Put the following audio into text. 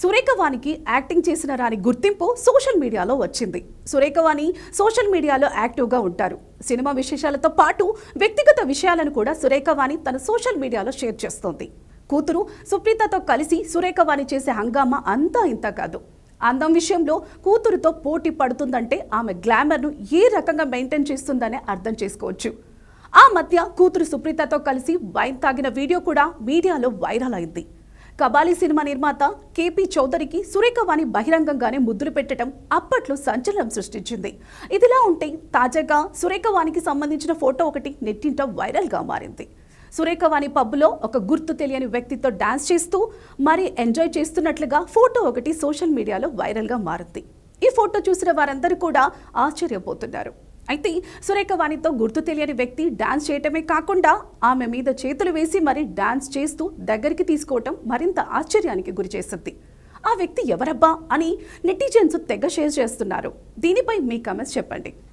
సురేఖవానికి acting చేసిన రాని గుర్తింపు సోషల్ మీడియాలో వచ్చింది. సురేఖవాణి సోషల్ మీడియాలో యాక్టివ్గా ఉంటారు. సినిమా విశేషాలతో పాటు వ్యక్తిగత విషయాలను కూడా సురేఖవాణి తన సోషల్ మీడియాలో షేర్ చేస్తోంది. కూతురు సుప్రీతతో కలిసి సురేఖవాణి చేసే హంగామా అంతా ఇంత కాదు. అందం విషయంలో కూతురుతో పోటీ పడుతుందంటే ఆమె గ్లామర్ను ఏ రకంగా మెయింటైన్ చేస్తుందనే అర్థం చేసుకోవచ్చు. ఆ మధ్య కూతురు సుప్రీతతో కలిసి వైన్ తాగిన వీడియో కూడా మీడియాలో వైరల్ అయింది. కబాలీ సినిమా నిర్మాత కేపీ చౌదరికి సురేఖవాణి బహిరంగంగానే ముద్దులు పెట్టడం అప్పట్లో సంచలనం సృష్టించింది. ఇదిలా ఉంటే తాజాగా సురేఖవాణికి సంబంధించిన ఫోటో ఒకటి నెట్టింట వైరల్గా మారింది. సురేఖవాణి పబ్బులో ఒక గుర్తు తెలియని వ్యక్తితో డాన్స్ చేస్తూ మరీ ఎంజాయ్ చేస్తున్నట్లుగా ఫోటో ఒకటి సోషల్ మీడియాలో వైరల్గా మారింది. ఈ ఫోటో చూసిన వారందరూ కూడా ఆశ్చర్యపోతున్నారు. అయితే సురేఖ వాణితో గుర్తు తెలియని వ్యక్తి డాన్స్ చేయటమే కాకుండా ఆమె మీద చేతులు వేసి మరి డాన్స్ చేస్తూ దగ్గరికి తీసుకోవటం మరింత ఆశ్చర్యానికి గురి చేస్తుంది ఆ వ్యక్తి ఎవరబ్బా అని నెటిజన్స్ తెగ షేర్ చేస్తున్నారు. దీనిపై మీ కమెంట్స్ చెప్పండి.